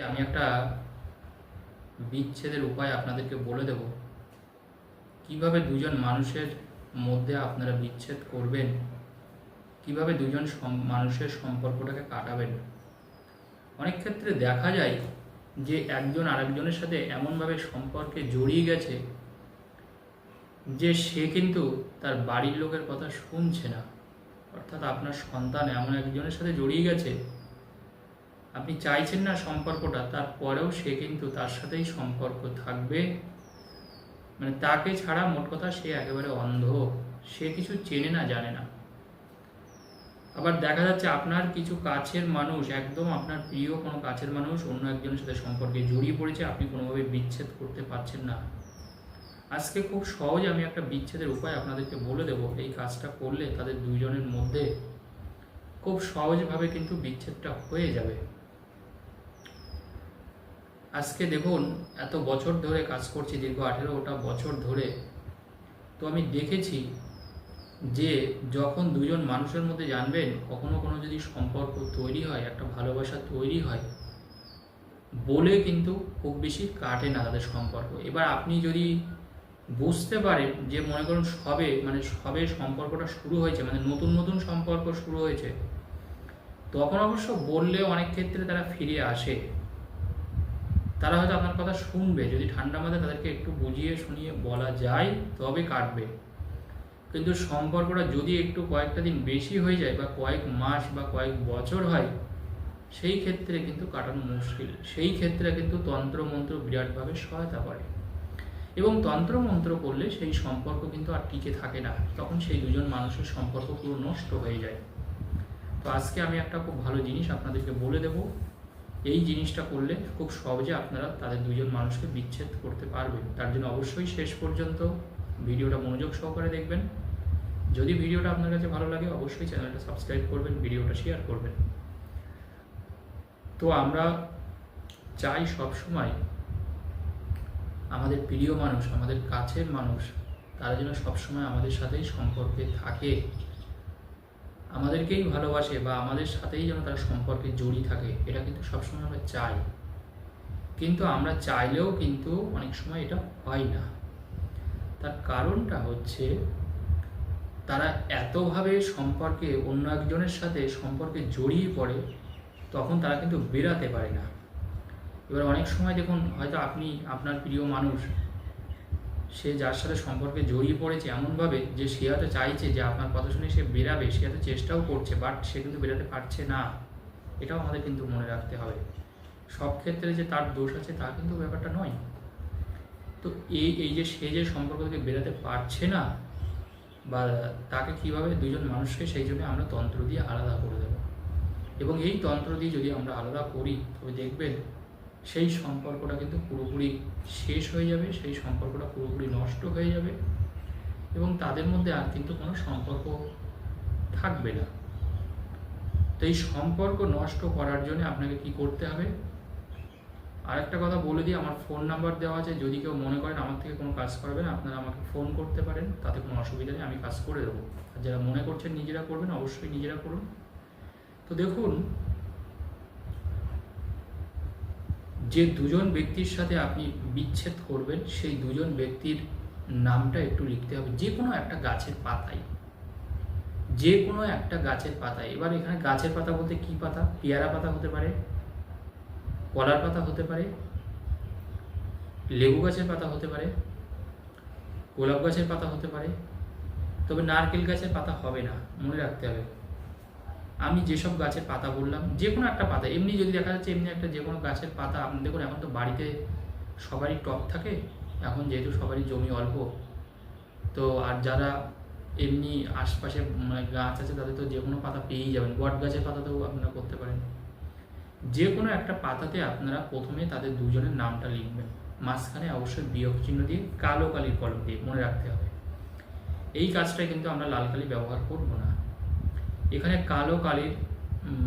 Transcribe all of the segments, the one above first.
আমি একটা বিচ্ছেদের উপায় আপনাদেরকে বলে দেব। কীভাবে দুজন মানুষের মধ্যে আপনারা বিচ্ছেদ করবেন? কীভাবে দুজন মানুষের সম্পর্কটাকে কাটাবেন? অনেক ক্ষেত্রে দেখা যায় যে একজন আরেকজনের সাথে এমনভাবে সম্পর্কে জড়িয়ে গেছে যে সে কিন্তু তার বাড়ির লোকের কথা শুনছে না। অর্থাৎ আপনার সন্তান এমন একজনের সাথে জড়িয়ে গেছে আপনি চাইছেন না সম্পর্কটা, তারপরেও সে কিন্তু তার সাথেই সম্পর্ক থাকবে। মানে তাকে ছাড়া মোট কথা সে একেবারে অন্ধ। সে কিছু চেনে না, জানে না। আবার দেখা যাচ্ছে আপনার কিছু কাছের মানুষ, একদম আপনার প্রিয় কোনো কাছের মানুষ, অন্য একজনের সাথে সম্পর্কে জড়িয়ে পড়েছে, আপনি কোনোভাবে বিচ্ছেদ করতে পারছেন না। আজকে খুব সহজ আমি একটা বিচ্ছেদের উপায় আপনাদেরকে বলে দেব। এই কাজটা করলে তাদের দুইজনের মধ্যে খুব সহজভাবে কিন্তু বিচ্ছেদটা হয়ে যাবে। আজকে দেখুন, এত বছর ধরে কাজ করছি, দীর্ঘ আঠেরোটা বছর ধরে। তো আমি দেখেছি যে যখন দুজন মানুষের মধ্যে জানবেন, কখনো কোনো যদি সম্পর্ক তৈরি হয়, একটা ভালোবাসা তৈরি হয়, বলে কিন্তু খুব বেশি কাটে না তাদের সম্পর্ক। এবার আপনি যদি বুঝতে পারেন যে, মনে করুন সবে মানে সবে সম্পর্কটা শুরু হয়েছে মানে নতুন নতুন সম্পর্ক শুরু হয়েছে, তখন অবশ্য বললেও অনেক ক্ষেত্রে তারা ফিরে আসে। তারা হয়তো আপনার কথা শুনবে। যদি ঠান্ডা মাথায় তাদেরকে একটু বুঝিয়ে, শুনিয়ে বলা যায়, তবে কাটবে। কিন্তু সম্পর্কটা যদি একটু কয়েকটা দিন বেশি হয়ে যায় বা কয়েক মাস বা কয়েক বছর হয়, সেই ক্ষেত্রে কিন্তু কাটানো মুশকিল। সেই ক্ষেত্রে কিন্তু তন্ত্রমন্ত্র বিরাটভাবে সহায়তা করে। এবং তন্ত্রমন্ত্র করলে সেই সম্পর্ক কিন্তু আর টিকে থাকে না। তখন সেই দুজন মানুষের সম্পর্ক পুরো নষ্ট হয়ে যায়। তো আজকে আমি একটা খুব ভালো জিনিস আপনাদেরকে বলে দেব। এই জিনিসটা করলে খুব সহজে আপনারা তাদের দুজন মানুষকে বিচ্ছেদ করতে পারবেন। তার জন্য অবশ্যই শেষ পর্যন্ত ভিডিওটা মনোযোগ সহকারে দেখবেন। যদি ভিডিওটা আপনার কাছে ভালো লাগে, অবশ্যই চ্যানেলটা সাবস্ক্রাইব করবেন, ভিডিওটা শেয়ার করবেন। তো আমরা চাই সব সময় আমাদের প্রিয় মানুষ, আমাদের কাছের মানুষ, তারা যেন সবসময় আমাদের সাথেই সম্পর্কে থাকে। আমাদেরকেই ভালোবাসে বা আমাদের সাথেই যেন তারা সম্পর্কে জড়িয়ে থাকে, এটা কিন্তু সবসময় আমরা চাই। কিন্তু আমরা চাইলেও কিন্তু অনেক সময় এটা হয় না। তার কারণটা হচ্ছে তারা এতভাবে সম্পর্কে অন্য একজনের সাথে সম্পর্কে জড়িয়ে পড়ে, তখন তারা কিন্তু বেরাতে পারে না। এবার অনেক সময় দেখুন, হয়তো আপনি, আপনার প্রিয় মানুষ সে যার সাথে সম্পর্কে জড়িয়ে পড়েছে এমনভাবে যে সে হয়তো চাইছে যে আপনার কথা শুনে সে বেরাবে, সে হয়তো চেষ্টাও করছে বাট সে কিন্তু বেরাতে পারছে না। এটাও আমাদের কিন্তু মনে রাখতে হবে। সব ক্ষেত্রে যে তার দোষ আছে তা কিন্তু ব্যাপারটা নয়। তো এই এই যে সে যে সম্পর্ক থেকে বেরাতে পারছে না, বা তাকে কীভাবে দুজন মানুষকে সেই জন্য আমরা তন্ত্র দিয়ে আলাদা করে দেবো। এবং এই তন্ত্র দিয়ে যদি আমরা আলাদা করি, তবে দেখবেন সেই সম্পর্কটা কিন্তু পুরোপুরি শেষ হয়ে যাবে, সেই সম্পর্কটা পুরোপুরি নষ্ট হয়ে যাবে এবং তাদের মধ্যে আর কিন্তু কোনো সম্পর্ক থাকবে না। তো এই সম্পর্ক নষ্ট করার জন্য আপনাকে কি করতে হবে? আরেকটা কথা বলে দিই, আমার ফোন নাম্বার দেওয়া আছে, যদি কেউ মনে করেন আমার থেকে কোনো কাজ করবেন আপনারা আমাকে ফোন করতে পারেন, তাতে কোনো অসুবিধা নেই, আমি কাজ করে দেবো। আর যারা মনে করছেন নিজেরা করবেন, অবশ্যই নিজেরা করুন। তো দেখুন যে দুজন ব্যক্তির সাথে আপনি বিচ্ছেদ করবেন, সেই দুজন ব্যক্তির নামটা একটু লিখতে হবে। যে কোনো একটা গাছের পাতায়। যে কোনো একটা গাছের পাতায়। এবার এখানে গাছের পাতা বলতে কি পাতা? পেয়ারা পাতা হতে পারে, কলার পাতা হতে পারে, লেবু গাছের পাতা হতে পারে, গোলাপ গাছের পাতা হতে পারে। তবে নারকেল গাছের পাতা হবে না, মনে রাখতে হবে। আমি যেসব গাছের পাতা বললাম যে কোনো একটা পাতা, এমনি যদি দেখা যাচ্ছে এমনি একটা যে কোনো গাছের পাতা, আপনি দেখুন এখন তো বাড়িতে সবারই টপ থাকে, এখন যেহেতু সবারই জমি অল্প, তো আর যারা এমনি আশপাশে মানে গাছ আছে, তাদের তো যে কোনো পাতা পেয়েই যাবেন, বট গাছের পাতাতেও আপনারা করতে পারেন। যে কোনো একটা পাতাতে আপনারা প্রথমে তাদের দুজনের নামটা লিখবেন, মাঝখানে অবশ্যই বিয়োগ চিহ্ন দিয়ে কালো কালির কলম দিয়ে মনে রাখতে হবে। এই কাজটা কিন্তু আমরা লাল কালি ব্যবহার করব না। এখানে কালো কালির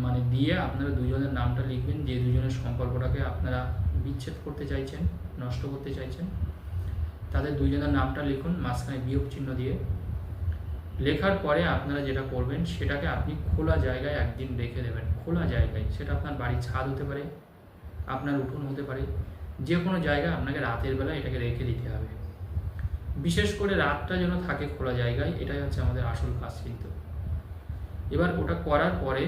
মানে দিয়ে আপনারা দুজনের নামটা লিখবেন, যে দুজনের সম্পর্কটাকে আপনারা বিচ্ছেদ করতে চাইছেন, নষ্ট করতে চাইছেন। তাদের দুজনের নামটা লিখুন, মাঝখানে বিয়োগ চিহ্ন দিয়ে। লেখার পরে আপনারা যেটা করবেন, সেটাকে আপনি খোলা জায়গায় একদিন রেখে দেবেন। খোলা জায়গায়, সেটা আপনার বাড়ির ছাদ হতে পারে, আপনার উঠোন হতে পারে, যে কোনো জায়গায় আপনাকে রাতের বেলা এটাকে রেখে দিতে হবে। বিশেষ করে রাতটা যেন থাকে খোলা জায়গায়, এটাই হচ্ছে আমাদের আসল কাজ কিন্তু এবার ওটা করার পরে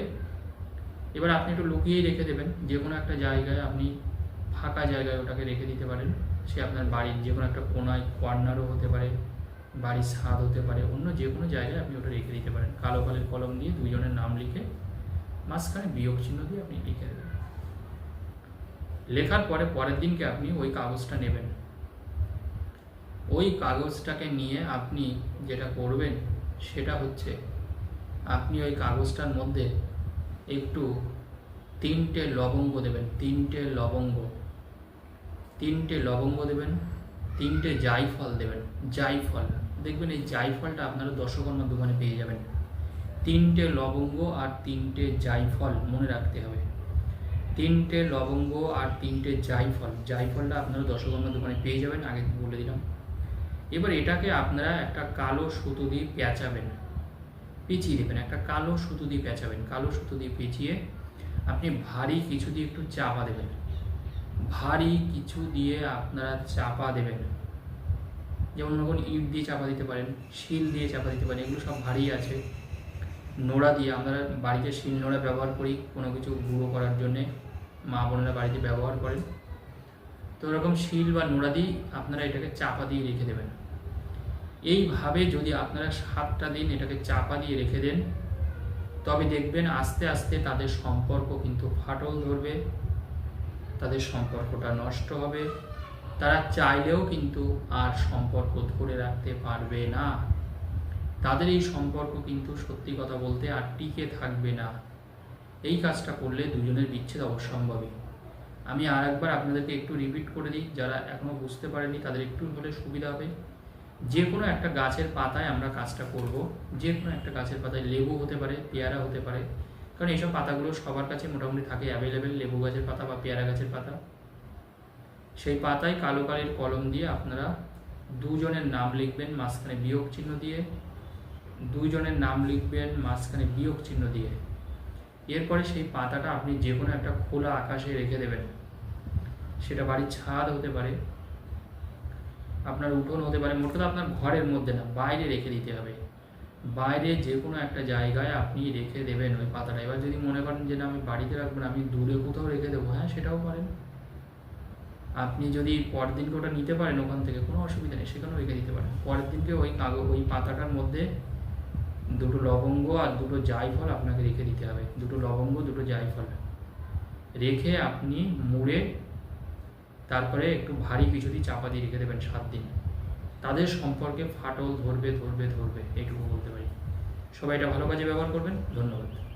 এবার আপনি একটু লুকিয়েই রেখে দেবেন, যে কোনো একটা জায়গায় আপনি ফাঁকা জায়গায় ওটাকে রেখে দিতে পারেন। সে আপনার বাড়ির যে কোনো একটা কোনায়, কর্নারও হতে পারে, বাড়ির ছাদ হতে পারে, অন্য যে কোনো জায়গায় আপনি ওটা রেখে দিতে পারেন। কালো কালের কলম দিয়ে দুজনের নাম লিখে মাঝখানে বিয়োগ চিহ্ন দিয়ে আপনি লিখে দেবেন। লেখার পরে পরের দিনকে আপনি ওই কাগজটা নেবেন। ওই কাগজটাকে নিয়ে আপনি যেটা করবেন, সেটা হচ্ছে আপনি ওই কাগজটার মধ্যে একটু তিনটে লবঙ্গ দেবেন, তিনটে লবঙ্গ তিনটে লবঙ্গ দেবেন, তিনটে জাইফল দেবেন জাইফল দেখবেন এই জাইফলটা আপনারা দশকর্মার দোকানে পেয়ে যাবেন। তিনটে লবঙ্গ আর তিনটে জাইফল মনে রাখতে হবে। তিনটে লবঙ্গ আর তিনটে জাইফল জাইফলটা আপনারা দশকর্মার দোকানে পেয়ে যাবেন, আগে বলে দিলাম। এবার এটাকে আপনারা একটা কালো সুতো দিয়ে পেঁচাবেন। পেঁচিয়ে দেবেন। একটা কালো সুতো দিয়ে পেঁচাবেন। কালো সুতো দিয়ে পেঁচিয়ে আপনি ভারী কিছু দিয়ে একটু চাপা দেবেন। ভারী কিছু দিয়ে আপনারা চাপা দেবেন। যেমন ধরুন ইট দিয়ে চাপা দিতে পারেন, শিল দিয়ে চাপা দিতে পারেন, এগুলো সব ভারী আছে। নোড়া দিয়ে আমরা বাড়িতে শিল নোড়া ব্যবহার করি কোনো কিছু গুঁড়ো করার জন্যে। মা বোনেরা বাড়িতে ব্যবহার করেন। তো ওরকম শিল বা নোড়া দিয়ে আপনারা এটাকে চাপা দিয়ে রেখে দেবেন। এইভাবে যদি আপনারা সাতটা দিন এটাকে চাপা দিয়ে রেখে দেন, তবে দেখবেন আস্তে আস্তে তাদের সম্পর্ক কিন্তু ফাটল ধরবে, তাদের সম্পর্কটা নষ্ট হবে। তারা চাইলেও কিন্তু আর সম্পর্ক ধরে রাখতে পারবে না। তাদের এই সম্পর্ক কিন্তু সত্যি কথা বলতে আর টিকে থাকবে না। এই কাজটা করলে দুজনের বিচ্ছেদ অবশ্যম্ভাবী আমি আর একবার আপনাদেরকে একটু রিপিট করে দিই, যারা এখনও বুঝতে পারেনি তাদের একটু হলে সুবিধা হবে। যে কোনো একটা গাছের পাতায় আমরা কাজটা করব যে কোনো একটা গাছের পাতায় লেবু হতে পারে, পেয়ারা হতে পারে। কারণ এইসব পাতাগুলো সবার কাছে মোটামুটি থাকে অ্যাভেলেবেল লেবু গাছের পাতা বা পেয়ারা গাছের পাতা। সেই পাতায় কালো কালির কলম দিয়ে আপনারা দুজনের নাম লিখবেন, মাঝখানে বিয়োগ চিহ্ন দিয়ে। দুজনের নাম লিখবেন, মাঝখানে বিয়োগ চিহ্ন দিয়ে। এরপরে সেই পাতাটা আপনি যে কোনো একটা খোলা আকাশে রেখে দেবেন। সেটা বাড়ির ছাদ হতে পারে আপনার উঠোন হতে পারে, মোট কথা আপনার ঘরের মধ্যে না, বাইরে রেখে দিতে হবে। বাইরে যে কোনো একটা জায়গায় আপনি রেখে দেবেন ওই পাতাটা। এবার যদি মনে করেন যে না, আমি বাড়িতে রাখব না, আমি দূরে কোথাও রেখে দেবো হ্যাঁ সেটাও পারেন। আপনি যদি পরের দিনকে ওটা নিতে পারেন ওখান থেকে, কোনো অসুবিধা নেই, সেখানেও রেখে দিতে পারেন। পরের দিনকে ওই কাগজ, ওই পাতাটার মধ্যে দুটো লবঙ্গ আর দুটো জায়ফল আপনাকে রেখে দিতে হবে। দুটো লবঙ্গ, দুটো জায়ফল। রেখে আপনি মুড়ে তারপরে একটু ভারী কিছু দিয়ে চাপা দিয়ে রেখে দেবেন সাত দিন। তাদের সম্পর্কে ফাটল ধরবে ধরবে ধরবে, এইটুকু বলতে পারি। সবাই এটা ভালো কাজে ব্যবহার করবেন। ধন্যবাদ।